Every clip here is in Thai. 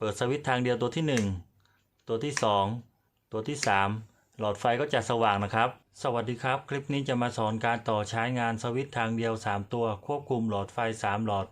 เปิดสวิตช์ทางเดียวตัวที่ 1 ตัวที่ 2 ตัวที่ 3 หลอดไฟก็จะสว่างนะครับ สวัสดีครับ คลิปนี้จะมาสอนการต่อใช้งานสวิตช์ทางเดียว 3 ตัว ควบคุมหลอดไฟ 3 หลอด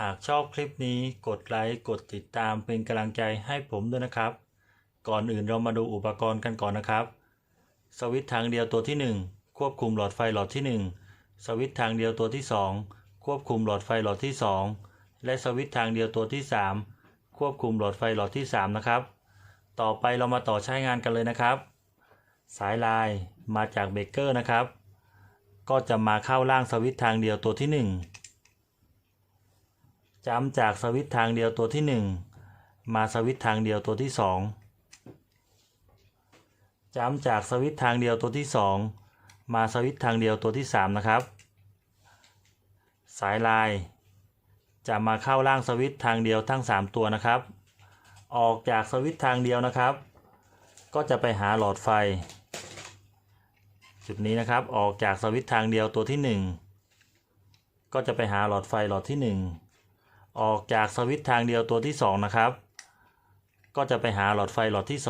หากชอบคลิปนี้กดไลค์กดติดตามเป็นกำลังใจให้ผมด้วยนะครับ ก่อนอื่นเรามาดูอุปกรณ์กันก่อนนะครับ สวิตช์ทางเดียวตัวที่ 1 ควบคุมหลอดไฟหลอดที่ 1 สวิตช์ทางเดียวตัวที่ 2 ควบคุมหลอดไฟหลอดที่ 2 และสวิตช์ทางเดียวตัวที่ 3 ควบคุมหลอดไฟหลอดที่ 3 นะครับ ต่อไปเรามาต่อใช้งานกันเลยนะครับ สายลายมาจากเบรกเกอร์นะครับ ก็จะมาเข้าล่างสวิตช์ทางเดียวตัวที่ 1จำจากสวิตช์ทางเดียวตัวที่ 1 มาสวิตช์ทางเดียวตัวที่ 2จำจากสวิตช์ทางเดียวตัวที่ 2 มาสวิตช์ทางเดียวตัวที่ 3 นะครับ สายลาย จะมาเข้าล่างสวิตทางเดียวทั้ง 3 ตัวนะครับ ออกจากสวิตทางเดียวนะครับ ก็จะไปหาหลอดไฟ จุดนี้นะครับออกจากสวิตทางเดียวตัวที่ 1 ก็จะไปหาหลอดไฟหลอดที่ 1 ออกจากสวิตทางเดียวตัวที่ 2 นะครับ ก็จะไปหาหลอดไฟหลอดที่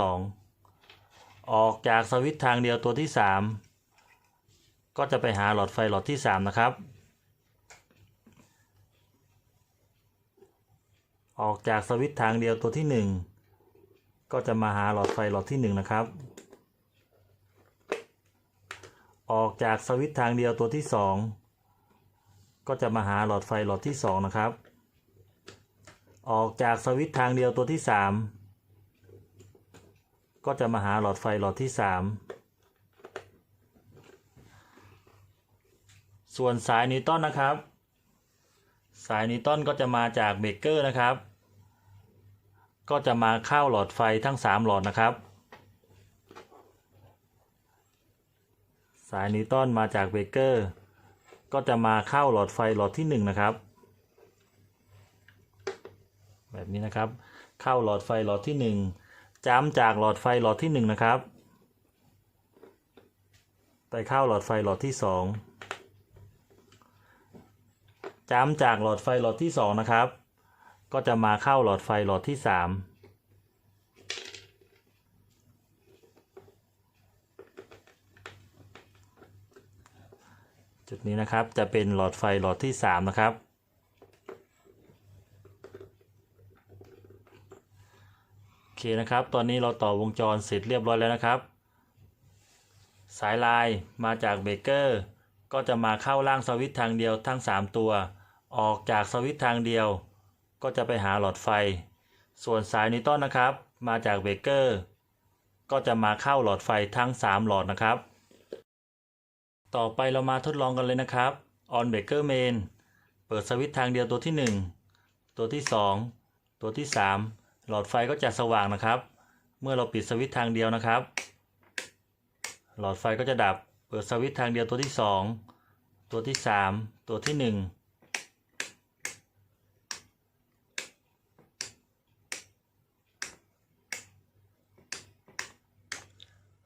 2 ออกจากสวิตทางเดียวตัวที่ 3 ก็จะไปหาหลอดไฟหลอดที่ 3 นะครับ ออกจากสวิตช์ทางเดียวตัวที่ 1 ก็จะมาหาหลอดไฟหลอดที่ 1 นะครับ ออกจากสวิตช์ทางเดียวตัวที่ 2 ก็จะมาหาหลอดไฟหลอดที่ 2 นะครับ ออกจากสวิตช์ทางเดียวตัวที่ 3 ก็จะมาหาหลอดไฟหลอดที่ 3 ส่วนสายนิวตันนะครับสายนิวตันก็จะมาจากเบรกเกอร์นะครับ ก็จะมาเข้าหลอดไฟทั้ง 3 หลอดนะครับ สายนิวตันมาจากเบเกอร์ ก็จะมาเข้าหลอดไฟหลอดที่ 1 นะครับ แบบนี้นะครับ เข้าหลอดไฟหลอดที่ 1จ้ำจากหลอดไฟหลอดที่ 1 นะครับ ไปเข้าหลอดไฟหลอดที่ 2จ้ำจากหลอดไฟหลอดที่ 2 นะครับ ก็จะมาเข้าหลอดไฟหลอดที่3จุดนี้นะครับจะเป็นหลอดไฟหลอดที่3นะครับโอเคนะครับ ตอนนี้เราต่อวงจรเสร็จเรียบร้อยแล้วนะครับ สายลายมาจากเบเกอร์ ก็จะมาเข้าล่างสวิตช์ทางเดียวทั้ง 3 ตัว ออกจากสวิตช์ทางเดียว ก็จะไปหาหลอดไฟ ส่วนสายนิวตันนะครับ มาจากเบรกเกอร์ ก็จะมาเข้าหลอดไฟทั้ง 3 หลอดนะครับ ต่อไปเรามาทดลองกันเลยนะครับ on breaker main เปิดสวิตช์ทางเดียวตัวที่ 1 ตัวที่ 2 ตัวที่ 3 หลอดไฟก็จะสว่างนะครับ เมื่อเราปิดสวิตช์ทางเดียวนะครับ หลอดไฟก็จะดับ เปิดสวิตช์ทางเดียวตัวที่ 2 ตัวที่ 3 ตัวที่ 1